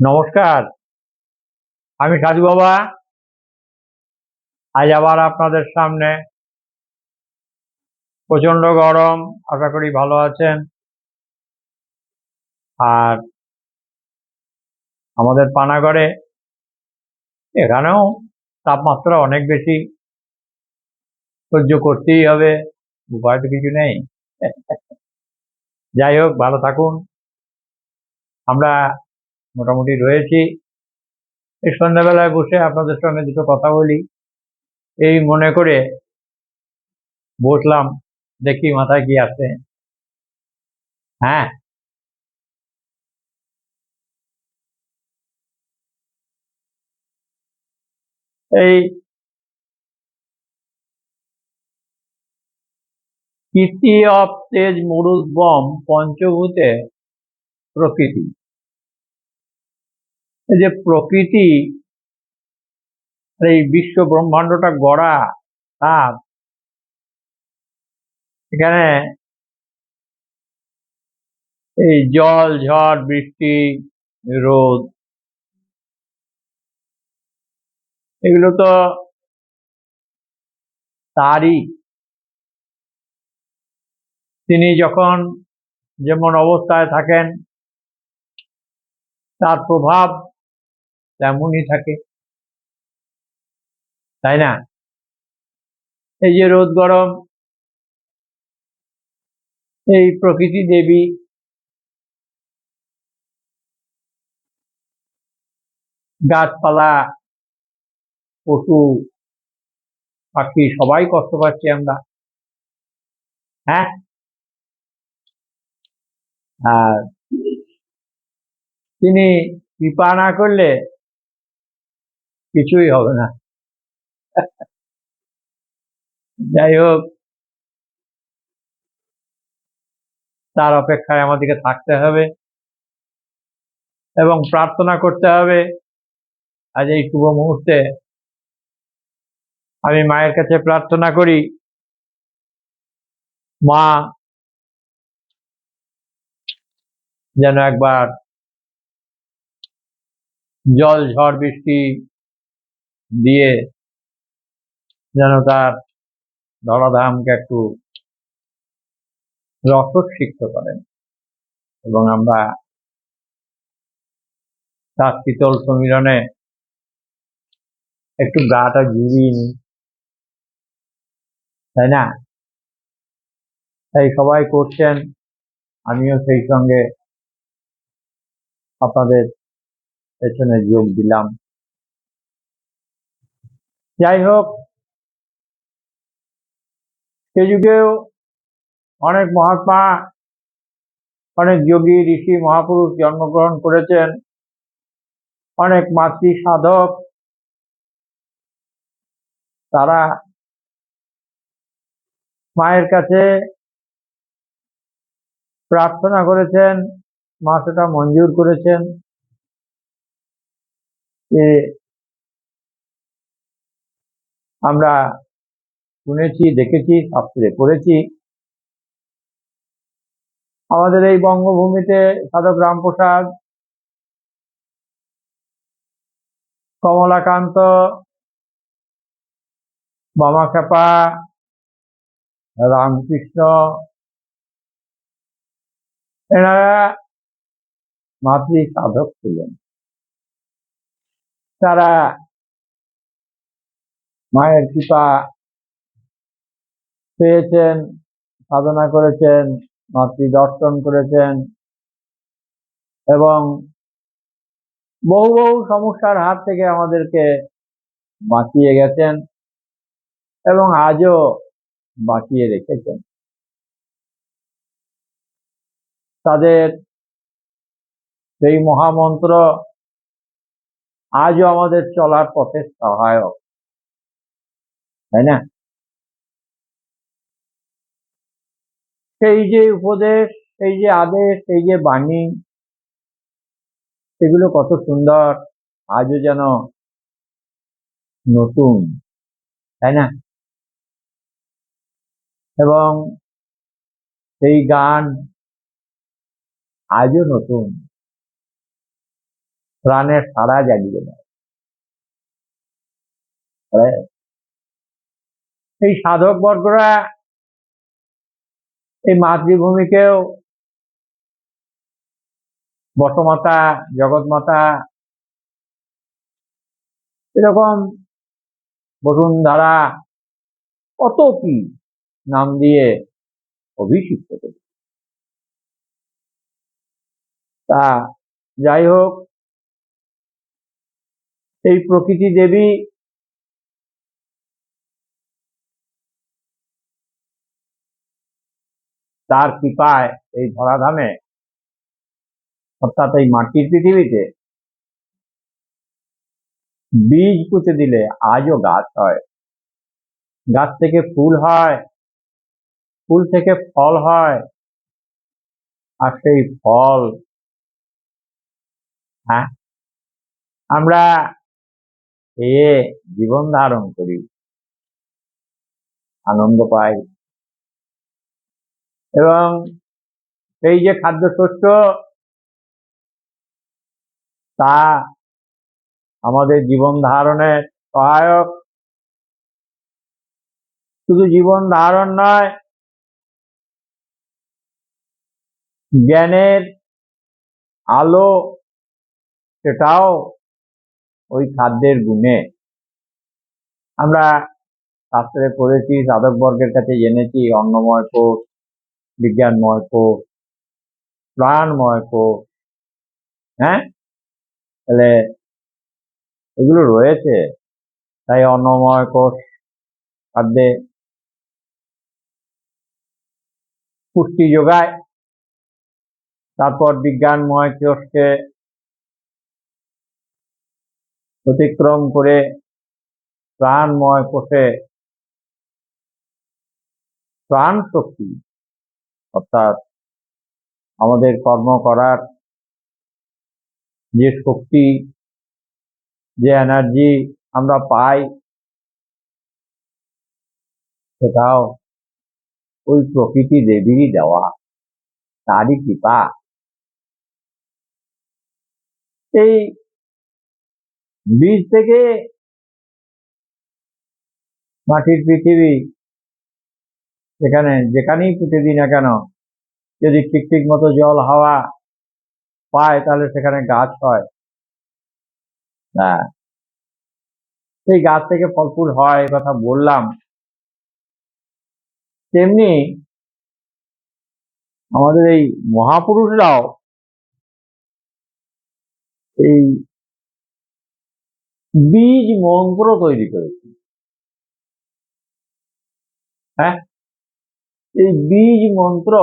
নমস্কার। আমি সাধু বাবা। আজ আবার আপনাদের সামনে প্রচণ্ড গরম, আশা করি ভালো আছেন। আর আমাদের পানাগড়ে এখানেও তাপমাত্রা অনেক বেশি। সহ্য করতেই হবে, উপায় তো কিছু নেই। যাই হোক, ভালো থাকুন। আমরা মোটামুটি রয়েছি। এই সন্ধ্যাবেলায় বসে আপনাদের সঙ্গে দুটো কথা বলি। এই মনে করে বসলাম, দেখি মাথায় কি আছে। হ্যাঁ। এই কীর্তি অফ তেজ মরুদ্বম পঞ্চভূতে প্রকৃতি। যে প্রকৃতি, এই বিশ্ব ব্রহ্মাণ্ডটা গড়া, তার এখানে এই জল, ঝড়, বৃষ্টি, রোদ, এগুলো তো তারই। তিনি যখন যেমন অবস্থায় থাকেন, তার প্রভাব তেমনই থাকে। তাই না? এই যে রোদ গরম, এই প্রকৃতি দেবী, গাছপালা, পশু, পাখি, সবাই কষ্ট পাচ্ছি আমরা। হ্যাঁ? আর তিনি কৃপা না করলে কিছুই হবে না। যাই হোক। তার অপেক্ষায় আমাদেরকে থাকতে হবে এবং প্রার্থনা করতে হবে আজ এই শুভ মুহূর্তে। আমি মায়ের কাছে প্রার্থনা করি, মা, যেন একবার জল ঝড় বৃষ্টি দিয়ে যেন তার ধরাধামকে একটু রসসিক্ত করেন। এবং আমরা তার শীতল সমীরণে একটু গাটা জুড়িয়ে নিই। তাই না? তাই সবাই করছেন, আমিও সেই সঙ্গে আপনাদের পেছনে যোগ দিলাম। যাই হোক সে যুগেও অনেক মহাত্মা, অনেক যোগী, ঋষি, মহাপুরুষ জন্মগ্রহণ করেছেন। অনেক মাতৃ সাধক, তারা মায়ের কাছে প্রার্থনা করেছেন, মা সেটা মঞ্জুর করেছেন। যে আমরা শুনেছি, দেখেছি, শাস্ত্রে পড়েছি। আমাদের এই বঙ্গভূমিতে সাধক রামপ্রসাদ, কমলাকান্ত, বামাখ্যাপা, রামকৃষ্ণ, এনারা মাতৃ সাধক ছিলেন। তারা মায়ের কৃপা পেয়েছেন, সাধনা করেছেন মাতৃ দর্শন করেছেন এবং বহু বহু সমস্যার হাত থেকে আমাদেরকে বাঁচিয়ে গেছেন এবং আজও বাঁচিয়ে রেখেছেন। তাদের সেই মহামন্ত্র আজও আমাদের চলার পথে সহায়ক। তাই না? সেই যে উপদেশ সেই যে আদেশ সেই যে বাণী সেগুলো কত সুন্দর। আজও যেন নতুন, তাই না? এবং সেই গান আজও নতুন। প্রাণের সারা জাগিয়ে দেয়। এই সাধক বর্গরা এই মাতৃভূমিকেও বটমাতা, জগৎমাতা, এরকম বসুন্ধারা কত কি নাম দিয়ে অভিষিক্ত করে। তা যাই হোক, এই প্রকৃতি দেবী তার কৃপায় এই ধরাধামে, অর্থাৎ এই মাটির পৃথিবীতে, বীজ পুঁতে দিলে আজও গাছ হয়। গাছ থেকে ফুল হয়, ফুল থেকে ফল হয়, আর সেই ফল হ্যাঁ আমরা খেয়ে জীবন ধারণ করি, আনন্দ পাই। এবং এই যে খাদ্যশস্য, তা আমাদের জীবন ধারণে সহায়ক। শুধু জীবন ধারণ নয়, জ্ঞানের আলো সেটাও ওই খাদ্যের গুণে। আমরা শাস্ত্রে পড়েছি সাধকবর্গের কাছে জেনেছি, অন্নময় কোষ বিজ্ঞানময় কোষ প্রাণময় কোষ হ্যাঁ? তাহলে এগুলো রয়েছে। তাই অন্নময় কোষ খাদ্যে পুষ্টি যোগায়। তারপর বিজ্ঞানময় কোষকে অতিক্রম করে প্রাণময় কোষে প্রাণ শক্তি অর্থাৎ আমাদের কর্ম করার যে শক্তি, যে এনার্জি আমরা পাই, সেটাও ওই প্রকৃতি দেবীরই দেওয়া, তারই কৃপা। এই বীজ থেকে মাটির পৃথিবী সেখানে যেখানেই পুঁতে দিই না কেন, যদি ঠিক ঠিক মতো জল হাওয়া পায়, তাহলে সেখানে গাছ হয়। হ্যাঁ। সেই গাছ থেকে ফল ফুল হয় কথা বললাম। তেমনি আমাদের এই মহাপুরুষরাও এই বীজ মন্ত্র তৈরি করেছে। হ্যাঁ? এই বীজ মন্ত্র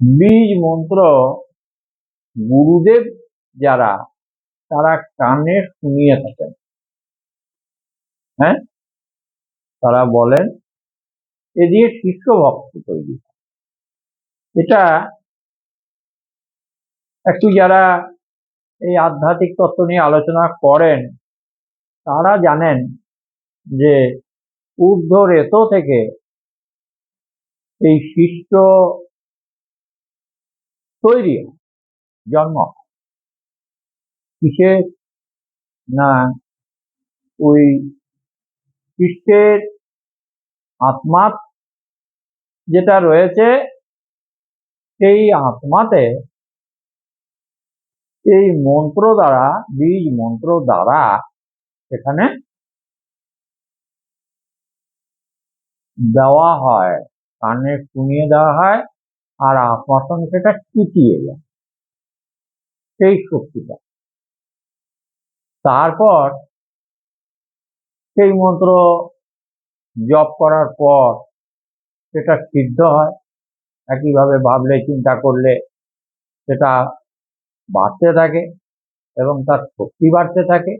বীজ মন্ত্র গুরুদেব যারা, তারা কানে শুনিয়ে থাকেন। হ্যাঁ? তারা বলেন, এ দিয়ে শিষ্য ভক্ত তৈরি। এটা একটু যারা এই আধ্যাত্মিক তত্ত্ব নিয়ে আলোচনা করেন তারা জানেন যে ঊর্ধ্ব রেত থেকে এই শিষ্ট তৈরি জন্ম। কিসে না, ওই শিষ্টের আত্মা যেটা রয়েছে, সেই আত্মাতে এই মন্ত্র দ্বারা, বীজ মন্ত্র দ্বারা সেখানে দেওয়া হয়, কানে শুনিয়ে দেওয়া হয় আর সঙ্গে সেটা চিটিয়ে যায় সেই শক্তিটা। তারপর সেই মন্ত্র জপ করার পর সেটা সিদ্ধ হয়। একইভাবে ভাবলে, চিন্তা করলে সেটা বাড়তে থাকে এবং তার শক্তি বাড়তে থাকে।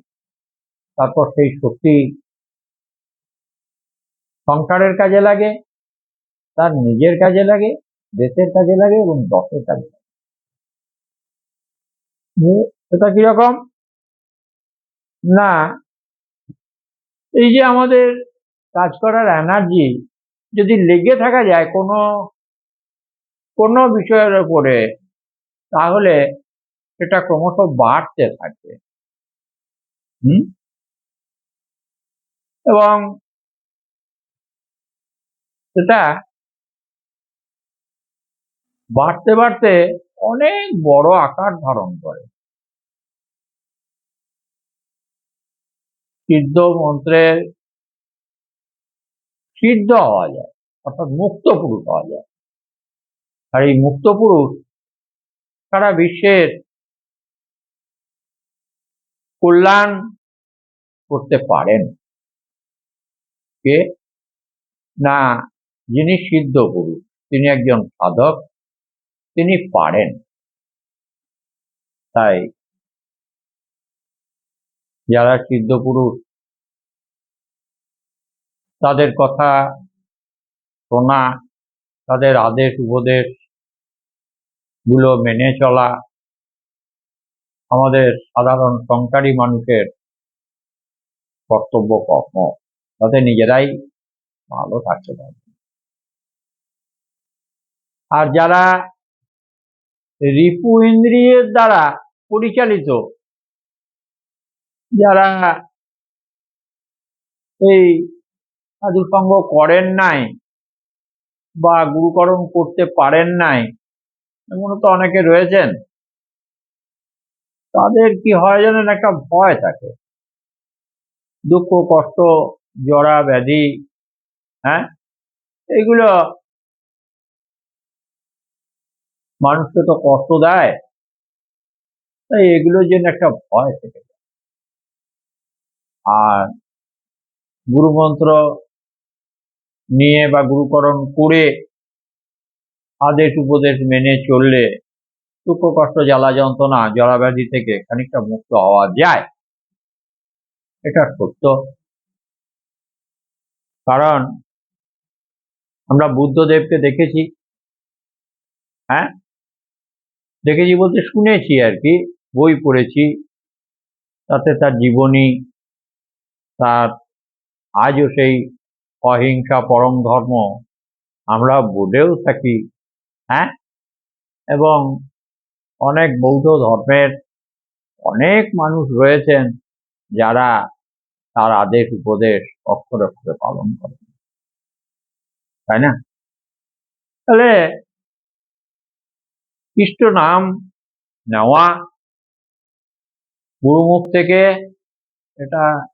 তারপর সেই শক্তি সংসারের কাজে লাগে, তার নিজের কাজে লাগে, দেশের কাজে লাগে এবং দশের কাজে লাগে। সেটা কীরকম না। এই যে আমাদের কাজ করার এনার্জি যদি লেগে থাকা যায় কোনো কোনো বিষয়ের উপরে, তাহলে সেটা ক্রমশ বাড়তে থাকবে। হুম? এবং সেটা বাড়তে বাড়তে অনেক বড় আকার ধারণ করে। সিদ্ধ মন্ত্রের সিদ্ধ হওয়া যায়, অর্থাৎ মুক্ত পুরুষ হওয়া যায়। আর এই মুক্ত পুরুষ সারা বিশ্বের কল্যাণ করতে পারেন। কে? না, যিনি সিদ্ধ পুরুষ তিনি একজন সাধক, তিনি পারেন। তাই যারা সিদ্ধ পুরুষ তাদের কথা শোনা, তাদের আদেশ উপদেশগুলো মেনে চলা আমাদের সাধারণ সংসারী মানুষের কর্তব্য কর্ম। তাতে নিজেরাই ভালো থাকতে পারবে। আর যারা রিপু ইন্দ্রিয়ের দ্বারা পরিচালিত, যারা এই সাধুসঙ্গ করেন নাই বা গুরুকরণ করতে পারেন নাই এমন তো অনেকে রয়েছেন, তাদের কি হয় জানেন? একটা ভয় থাকে। দুঃখ, কষ্ট জরা, ব্যাধি হ্যাঁ? এইগুলো মানুষকে তো কষ্ট দেয়। তাই এগুলোর জন্য একটা ভয় থেকে যায়। আর গুরুমন্ত্র নিয়ে বা গুরুকরণ করে আদেশ উপদেশ মেনে চললে দুঃখ, কষ্ট, জ্বালা, যন্ত্রণা জরাব্যাধি থেকে খানিকটা মুক্ত হওয়া যায়। এটা সত্য। কারণ আমরা বুদ্ধদেবকে দেখেছি। হ্যাঁ? দেখেছি বলতে শুনেছি আর কি, বই পড়েছি। তাতে তার জীবনী, তার আজও সেই অহিংসা পরম ধর্ম আমরা বোধেও থাকি। হ্যাঁ? এবং অনেক বৌদ্ধ ধর্মের অনেক মানুষ রয়েছেন যারা তার আদেশ, উপদেশ, অক্ষরে অক্ষরে পালন করেন তাই না? তাহলে খ্রিস্ট নাম নেওয়া গুরুমুখ থেকে এটা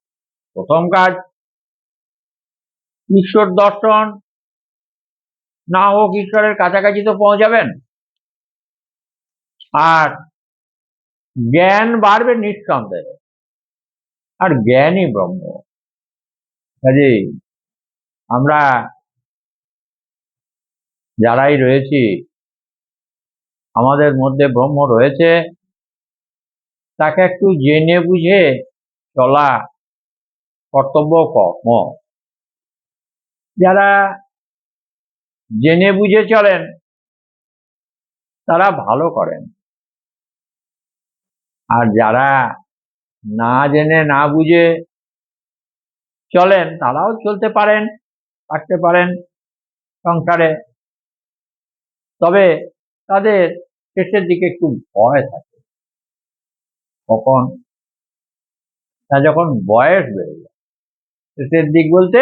প্রথম কাজ। ঈশ্বর দর্শন, না হোক ঈশ্বরের কাছাকাছি তো পৌঁছাবেন। আর জ্ঞান বাড়বে নিঃসন্দেহে। আর জ্ঞানই ব্রহ্ম। কাজে আমরা যারাই রয়েছি, আমাদের মধ্যে ব্রহ্ম রয়েছে, তাকে একটু জেনে বুঝে চলা কর্তব্য কর্ম। যারা জেনে বুঝে চলেন, তারা ভালো করেন। আর যারা না জেনে, না বুঝে চলেন, তারাও চলতে পারেন, থাকতে পারেন সংসারে। তবে তাদের শেষের দিকে একটু ভয় থাকে। কখন? তা যখন বয়স বেড়ে যায়, শেষের দিক বলতে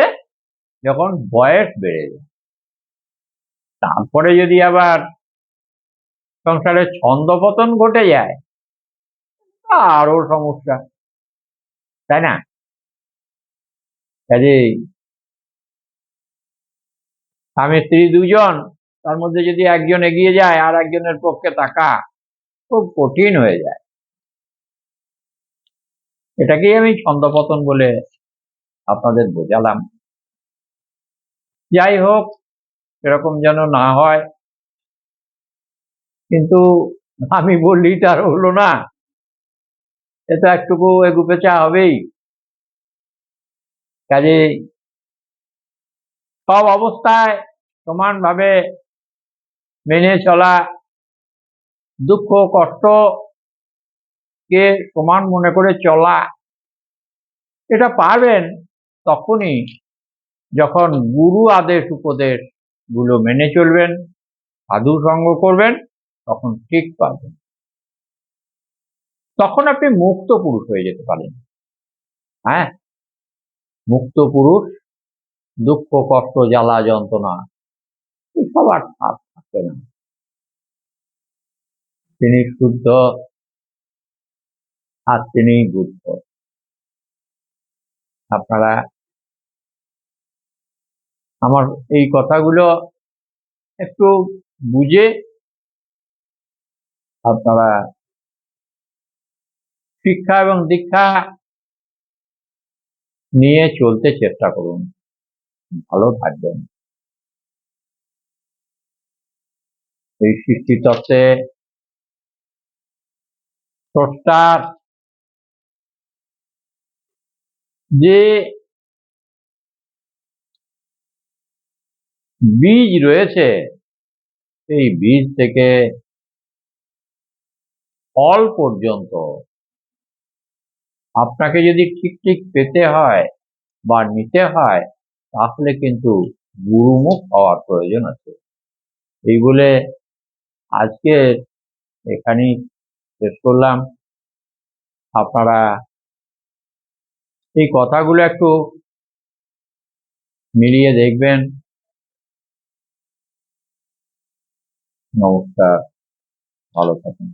যখন বয়স বেড়ে যায়, তারপরে যদি আবার সংসারে ছন্দপতন ঘটে যায় আরও সমস্যা। তাই না? কাজে স্বামী স্ত্রী দুজন তার মধ্যে যদি একজন এগিয়ে যায় আর একজনের পক্ষে তাকা খুব কঠিন হয়ে যায়। এটাকেই আমি ছন্দপতন বলে আপনাদের বোঝালাম। যাই হোক, এরকম যেন না হয়, কিন্তু আমি বললি তার হলো না। এটা একটুকু এগুপেচা হবেই। কাজে সব অবস্থায় সমানভাবে মেনে চলা দুঃখ, কষ্ট কে সমান মনে করে চলা, এটা পারবেন তখনই যখন গুরু আদেশ উপদেশগুলো মেনে চলবেন, সাধু সঙ্গ করবেন, তখন ঠিক পাবেন তখন আপনি মুক্ত পুরুষ হয়ে যেতে পারেন। হ্যাঁ? মুক্ত পুরুষ, দুঃখ, কষ্ট, জ্বালা, যন্ত্রণা এসব আর আর থাকবে না। তিনি শুদ্ধ আর তিনি বুদ্ধ। আপনারা আমার এই কথাগুলো একটু বুঝে আপনারা শিক্ষা এবং দীক্ষা নিয়ে চলতে চেষ্টা করুন। ভালো থাকবেন। এই সৃষ্টি তত্ত্বে যে বীজ রয়েছে এই বীজ থেকে ফল পর্যন্ত আপনাকে যদি ঠিক ঠিক পেতে হয় বা নিতে হয়, তাহলে কিন্তু গুরুমুখ হওয়ার প্রয়োজন আছে। এই বলে আজকে এখানেই শেষ করলাম। আপনারা এই কথাগুলো একটু মিলিয়ে দেখবেন। নমস্কার, ভালো থাকুন।